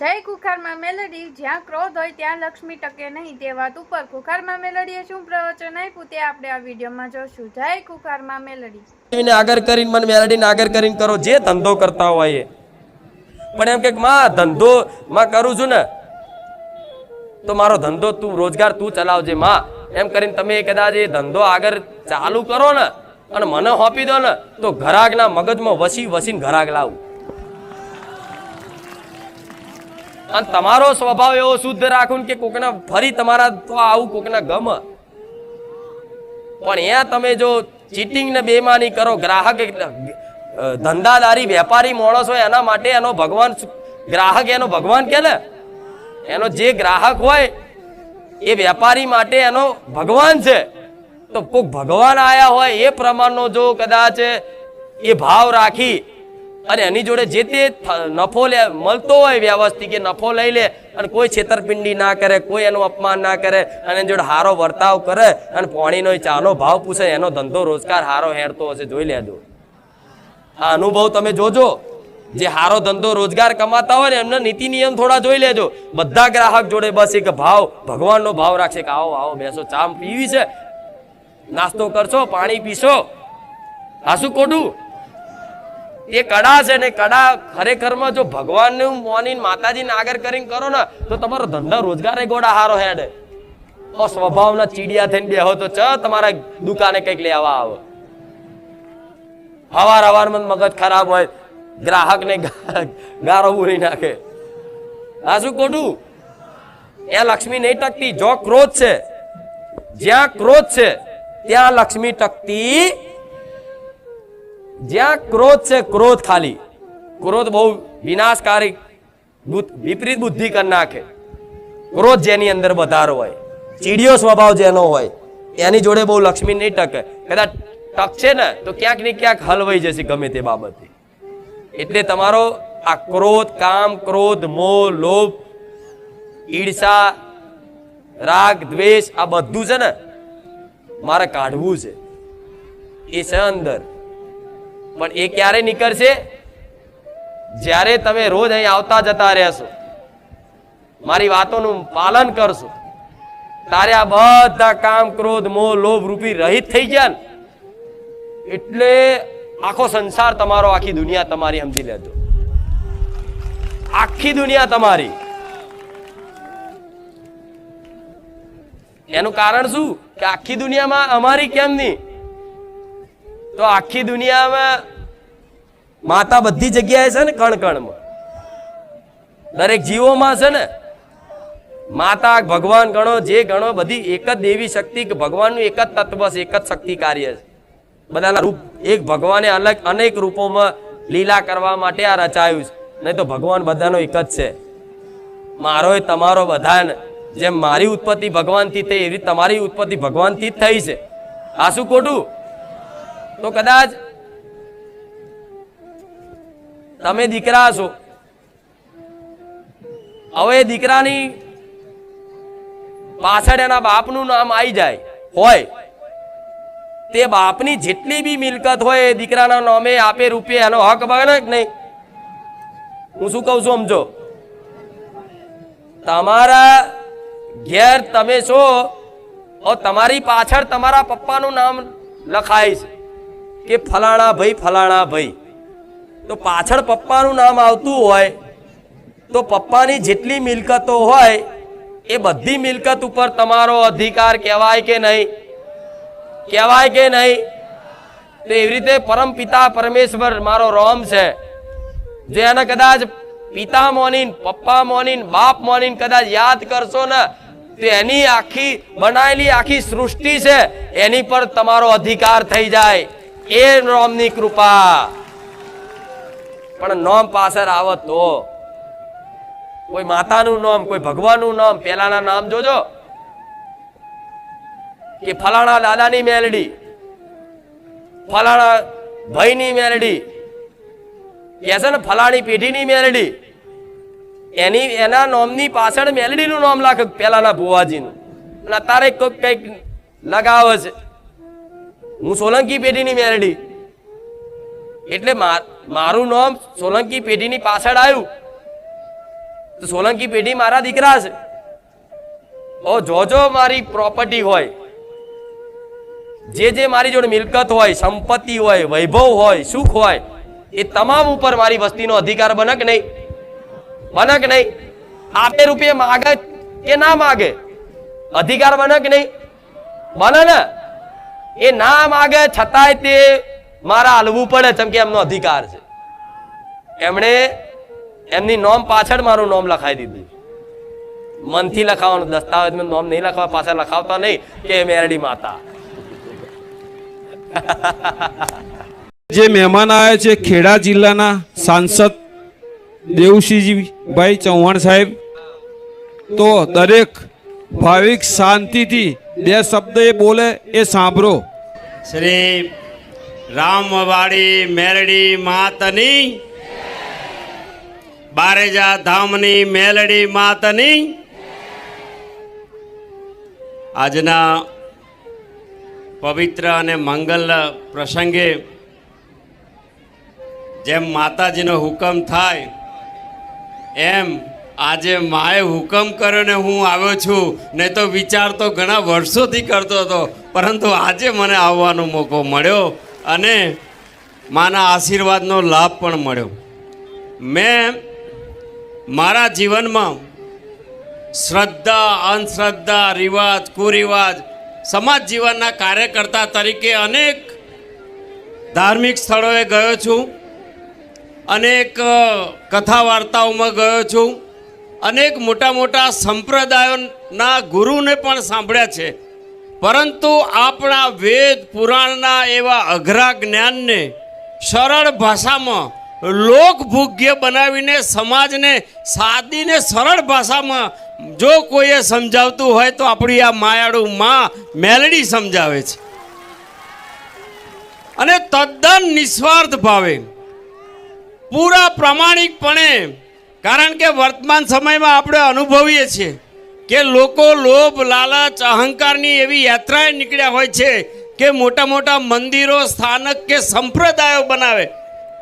જય કુખારમાં મેલડી, જ્યાં ક્રોધ હોય ત્યાં લક્ષ્મી ટકે નહીં, તે વાત ઉપર કુખારમાં મેલડીએ શું પ્રવચન આપ્યું તે આપણે આ વિડીયોમાં જોશું. જય કુખારમાં મેલડી. એને આગળ કરીને મને મેલડીને આગળ કરીને કરો, જે ધંધો કરતા હોય એ. પણ એમ કે માં, ધંધો માં કરું છું ને, તો મારો ધંધો તું, રોજગાર તું ચલાવજે, માં. એમ કરીને તમે કદાચ એ ધંધો આગળ ચાલુ કરો ને, અને મને હોપી દો ને, તો ઘરાકના મગજમાં વસી વસીને ઘરાક લાવું. અને તમારો સ્વભાવ એવો શુદ્ધ રાખું કે કોકના ફરી તમારા તો આવું કોકના ગમ. પણ અહીંયા તમે જો ચીટિંગ ને બેમાની કરો, ગ્રાહક ધંધાદારી, વેપારી માણસ હોય એના માટે એનો ભગવાન ગ્રાહક એનો ભગવાન કે ને? એનો જે ગ્રાહક હોય એ વેપારી માટે એનો ભગવાન છે. તો કોઈક ભગવાન આયા હોય એ પ્રમાણનો જો કદાચ એ ભાવ રાખી અને એની જોડે જે તે નફો લે, મળતો હોય વ્યવસ્થિત કે નફો લઈ લે અને કોઈ છેતરપિંડી ના કરે, કોઈ એનું અપમાન ના કરે, અને જોડે હારો વર્તાવ કરે અને પાણીનો ચાનો ભાવ પૂછે, એનો ધંધો રોજગાર હારો હેરતો હશે, જોઈ લેજો. આ અનુભવ તમે જોજો. જે હારો ધંધો રોજગાર કમાતા હોય ને, એમના નીતિ નિયમ થોડા જોઈ લેજો. બધા ગ્રાહક જોડે બસ એક ભાવ, ભગવાનનો ભાવ રાખશે કે આવો આવો, બેસો, ચામ પીવી છે. નાસ્તો કરશો, પાણી પીશો. હા શું ખોટું એ કડા છે ને કડા ખરેખરમાં જો ભગવાનનું મોનીને માતાજીને આગળ કરીને કરો ને, તો તમારો ધંધા રોજગાર ગોડા હારો હેડ. તો સ્વભાવના ચીડિયા થઈને બેહો તો ચ તમારા દુકાને કંઈક લેવા આવે. હવાર હવારમાં મગજ ખરાબ હોય, ગ્રાહકને ગારો બોલી નાખે. આ શું ખોટું? એ લક્ષ્મી નહીં ટકતી, જો ક્રોધ છે, જ્યાં ક્રોધ છે, ત્યાં લક્ષ્મી ટકતી જ્યાં ક્રોધ છે, ક્રોધ ખાલી. ક્રોધ બહુ વિનાશકારી વિપરીત બુદ્ધિ કરી નાખે. ક્રોધ જેની અંદર વધારો હોય, ચીડિયો સ્વભાવ જેનો હોય, એની જોડે બહુ લક્ષ્મી નહીં ટકે. કદાચ ટકશે ને, તો ક્યાંક ને ક્યાંક હલવાઈ જશે ગમે તે બાબતે. એટલે તમારો આ ક્રોધ, કામ, ક્રોધ, મોહ, લોભ, ઈર્ષા, રાગ, દ્વેષ, આ બધું છે ને, મારે કાઢવું છે. એ છે અંદર. પણ એ ક્યારે નીકળશે? જ્યારે તમે રોજ અહીં આવતા જતા રહેશો. મારી વાતોનું પાલન કરશો. તારે આ બધા કામ, ક્રોધ, મોહ, લોભ રૂપી રહિત થઈ ગયા ને, એટલે આખો સંસાર તમારો, આખી દુનિયા તમારી સમજી લેજો. આખી દુનિયા તમારી. એનું કારણ શું? કે આખી દુનિયામાં અમારી કેમ નહીં? તો આખી દુનિયામાં માતા બધી જગ્યાએ છે ને કણ કણમાં દરેક જીવોમાં છે ને, માતા ભગવાન ગણો, જે ગણો, બધી એક જ દેવી શક્તિ કે ભગવાનનું એક જ તત્વ છે, એક જ શક્તિ કાર્ય છે. બધાના રૂપ, એક ભગવાને અલગ અનેક રૂપોમાં લીલા કરવા માટે આ રચાયું છે. નહીં તો ભગવાન બધાનો એક જ છે. મારો તમારો બધાને. જેમ મારી ઉત્પત્તિ ભગવાનથી થઈ, એવી તમારી ઉત્પત્તિ ભગવાનથી જ થઈ છે. આ શું ખોટું? તો કદાચ તમે દીકરા છો. હવે દીકરાની પાછળ એના બાપનું નામ આવી જાય, હોય. તે બાપની જેટલી બી મિલકત હોય એ દીકરાના નામે આપે રૂપિયા એનો હક બને કે નહીં? હું શું કહું છું સમજો? તમારા ઘેર તમે છો તમારી પાછળ તમારા પપ્પાનું નામ લખાય છે. કે ફલાણા ભાઈ ફલાણા ભાઈ. તો પાછળ પપ્પાનું નામ આવતું હોય, તો પપ્પાની જેટલી મિલકતો હોય, એ બધી મિલકત ઉપર તમારો અધિકાર કહેવાય કે નહીં? કહેવાય કે નહીં? તો એવી રીતે પરમ પિતા પરમેશ્વર મારો રોમ છે. જે એને કદાચ પિતા મોનીન, પપ્પા મોનીન, બાપ મોનીન કદાચ યાદ કરશો ને, તો એની આખી, બનાયેલી આખી સૃષ્ટિ છે, એની પર તમારો અધિકાર થઈ જાય. એ નોમની કૃપા. પણ નોમ પાછળ આવત તો. કોઈ માતાનું નામ, કોઈ ભગવાનનું નામ, પેલાના નામ જોજો. કે ફલાણા દાદાની મેલડી, ફલાણા ભાઈની મેલડી, કે છે ને ફલાણી પેઢીની મેલડી. એની, એના નોમની પાછળ મેલડીનું નામ લાખ, પેલાના ભુવાજીનું. અને અત્યારે કોઈક કંઈક લગાવે છે. હું સોલંકી પેઢીની મેરડી. એટલે માર- નામ સોલંકી પેઢીની પાછળ આવ્યું. તો સોલંકી પેઢી મારા દીકરા છે. ઓ જોજો મારી પ્રોપર્ટી હોય, જે જે મારી જોડે મિલકત હોય, સંપત્તિ હોય, વૈભવ હોય, સુખ હોય, એ તમામ ઉપર મારી વસ્તીનો અધિકાર બને કે નહીં. બને કે નહીં. આપે રૂપિયા માગે કે ના માગે, અધિકાર બને કે નહીં. બને ને. એ ના માગે છતાંય તે મારા હલવું પડે, જેમ કે એમનો અધિકાર છે. એમણે એમની નોમ પાછળ મારું નોમ લખાવી દીધું. મનથી લખાવવાનું દસ્તાવેજમાં નોમ નહીં લખવા, પાછળ લખાવતા નહીં કે મેરડી માતા. જે મહેમાન આવ્યા છે, ખેડા જિલ્લાના સાંસદ દેવસિંહજીભાઈ ચૌહાણ સાહેબ, તો દરેક ભાવિક શાંતિથી બે શબ્દ એ બોલે, એ સાંભળો. શ્રી રામવાડી મેલડી માતની, બારેજા ધામની મેલડી માતની. આજના પવિત્ર અને મંગલ પ્રસંગે જેમ માતાજીનો હુકમ થાય, એમ આજે માએ હુકમ કર્યો ને હું આવ્યો છું. નહીં તો વિચાર તો ઘણા વર્ષોથી કરતો હતો. પરંતુ આજે મને આવવાનો મોકો મળ્યો અને માના આશીર્વાદનો લાભ પણ મળ્યો. મેં મારા જીવનમાં શ્રદ્ધા, અંધશ્રદ્ધા, રિવાજ, કુરિવાજ, સમાજ જીવનના કાર્યકર્તા તરીકે અનેક ધાર્મિક સ્થળોએ ગયો છું. અનેક કથા વાર્તાઓમાં ગયો છું. અનેક મોટા મોટા સંપ્રદાયોના ગુરુને પણ સાંભળ્યા છે. પરંતુ આપણા વેદ પુરાણના એવા અઘરા જ્ઞાનને સરળ ભાષામાં લોકભોગ્ય બનાવીને સમાજને સાદીને સરળ ભાષામાં જો કોઈએ સમજાવતું હોય તો આપણી આ માયાળુ માં મેલડી સમજાવે છે. અને તદ્દન નિસ્વાર્થ ભાવે, પૂરા પ્રામાણિકપણે કારણ કે વર્તમાન સમયમાં આપણે અનુભવીએ છીએ કે લોકો લોભ, લાલચ, અહંકારની એવી યાત્રાએ નીકળ્યા હોય છે કે મોટા મોટા મંદિરો, સ્થાનક કે સંપ્રદાયો બનાવે.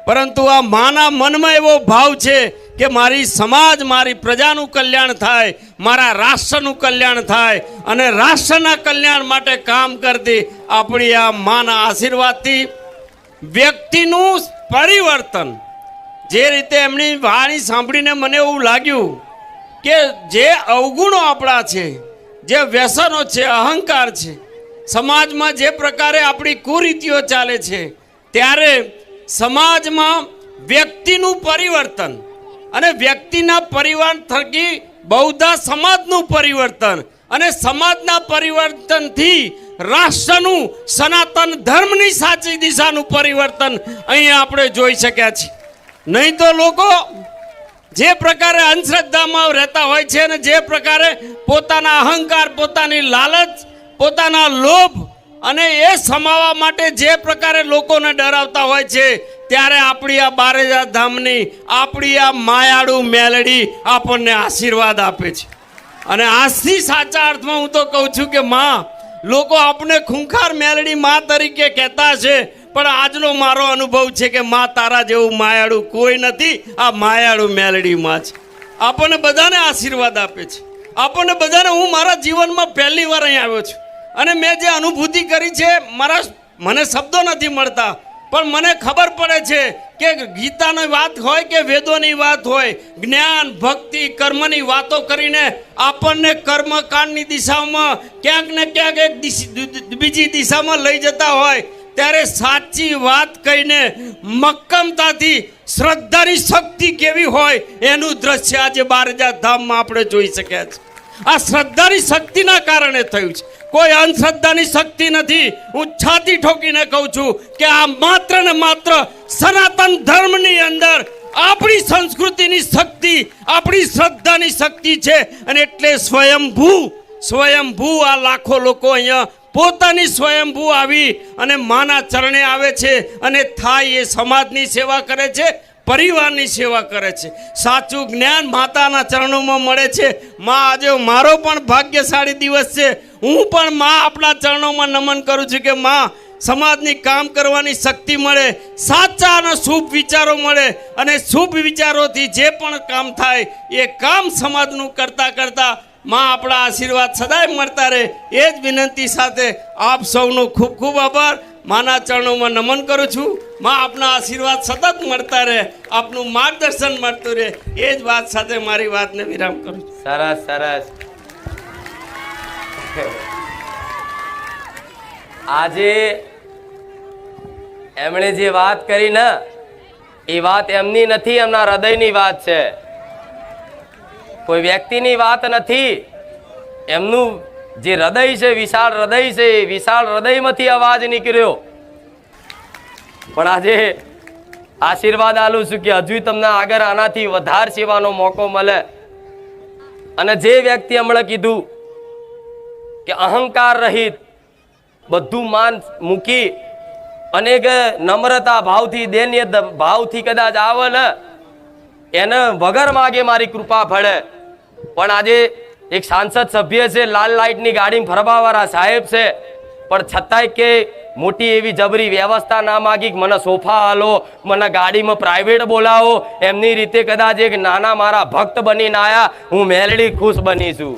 પરંતુ આ માના મનમાં એવો ભાવ છે કે મારી સમાજ, મારી પ્રજાનું કલ્યાણ થાય, મારા રાષ્ટ્રનું કલ્યાણ થાય અને રાષ્ટ્રના કલ્યાણ માટે કામ કરતી આપણી આ માના આશીર્વાદથી વ્યક્તિનું પરિવર્તન જે રીતે એમની વાણી સાંભળીને મને એવું લાગ્યું કે જે અવગુણો આપણા છે, જે વ્યસનો છે, અહંકાર છે, સમાજમાં જે પ્રકારે આપણી કુરીતિઓ ચાલે છે, ત્યારે સમાજમાં વ્યક્તિનું પરિવર્તન અને વ્યક્તિના પરિવાર થકી બહુધા સમાજનું પરિવર્તન અને સમાજના પરિવર્તનથી રાષ્ટ્રનું સનાતન ધર્મની સાચી દિશાનું પરિવર્તન અહીંયા આપણે જોઈ શક્યા છીએ. નહીં તો લોકો જે પ્રકારે અંધશ્રદ્ધામાં રહેતા હોય છે અને જે પ્રકારે પોતાના અહંકાર, પોતાની લાલચ, પોતાના લોભ અને એ સમાવવા માટે જે પ્રકારે લોકોને ડરાવતા હોય છે, ત્યારે આપણી આ બારેજા ધામની આપણી આ માયાળુ મેલડી આપણને આશીર્વાદ આપે છે. અને આજથી સાચા અર્થમાં હું તો કહું છું કે માં, લોકો આપણે ખૂંખાર મેલડી માં તરીકે કહેતા છે પણ આજનો મારો અનુભવ છે કે મા તારા જેવું માયાળું કોઈ નથી, આ માયાળું મેલડી માં છે. આપણને બધાને આશીર્વાદ આપે છે. આપણને બધાને હું મારા જીવનમાં પહેલી વાર અહીં આવ્યો છું. અને મેં જે અનુભૂતિ કરી છે, મારા મને શબ્દો નથી મળતા, પણ મને ખબર પડે છે કે ગીતાની વાત હોય કે વેદોની વાત હોય, જ્ઞાન, ભક્તિ, કર્મની વાતો કરીને આપણને કર્મકાંડની દિશામાં ક્યાંક ને ક્યાંક એક બીજી દિશામાં લઈ જતા હોય ત્યારે સાચી વાત કહીને મક્કમતાથી શ્રદ્ધાની શક્તિ કેવી હોય એનું દ્રશ્ય આજે બારજા ધામમાં આપણે જોઈ શક્યા છે. આ શ્રદ્ધાની શક્તિના કારણે થયું છે. કોઈ અંધશ્રદ્ધાની શક્તિ નથી. હું છાતી ઠોકીને કહું છું કે આ માત્ર ને માત્ર સનાતન ધર્મની અંદર આપણી સંસ્કૃતિની શક્તિ, આપણી શ્રદ્ધાની શક્તિ છે. અને એટલે સ્વયંભૂ સ્વયંભૂ આ લાખો લોકો અહીંયા પોતાની સ્વયંભૂ આવી અને માના ચરણે આવે છે અને થાય એ સમાજની સેવા કરે છે, પરિવારની સેવા કરે છે. સાચું જ્ઞાન માતાના ચરણોમાં મળે છે. માં આજે મારો પણ ભાગ્યશાળી દિવસ છે. હું પણ માં આપણા ચરણોમાં નમન કરું છું કે માં, સમાજની કામ કરવાની શક્તિ મળે, સાચા અને શુભ વિચારો મળે અને શુભ વિચારોથી જે પણ કામ થાય એ કામ સમાજનું કરતાં કરતા માં આપણા આશીર્વાદ સદાય મળતા રહે. એ જ વિનંતી સાથે આપ સૌનો ખૂબ ખૂબ આભાર. માના ચરણોમાં નમન કરું છું. માં આપના આશીર્વાદ સતત મળતા રહે. આપનું માર્ગદર્શન મળતું રહે. એ જ વાત સાથે મારી વાતને વિરામ કરું છું. સરસ સરસ. આજે એમણે જે વાત કરી ને, એ વાત એમની નથી, એમના હૃદયની વાત છે. કોઈ વ્યક્તિની વાત નથી. એમનું જે હૃદય છે, વિશાળ હૃદય છે, એ વિશાળ હૃદયમાંથી અવાજ નીકળ્યો. પણ આજે આશીર્વાદ આલું છું કે હજુ તમને આગળ આનાથી વધારે સેવાનો મોકો મળે. અને જે વ્યક્તિ હમણાં કીધું કે અહંકાર રહિત, બધું માન મૂકી, અનેક નમ્રતા ભાવથી, દૈન્ય ભાવથી કદાચ આવે ને એને વગર માગે મારી કૃપા ફળે. પણ આજે એક સાંસદ સભ્ય છે, લાલ લાઇટની ગાડીમાં ફરવાવાળા સાહેબ છે. પણ છતાંય કે મોટી એવી જબરી વ્યવસ્થા ના માગી મને સોફા હાલો મને ગાડીમાં પ્રાઇવેટ બોલાવો. એમની રીતે કદાચ એક નાના મારા ભક્ત બનીને આયા, હું મેલડી ખુશ બની છું.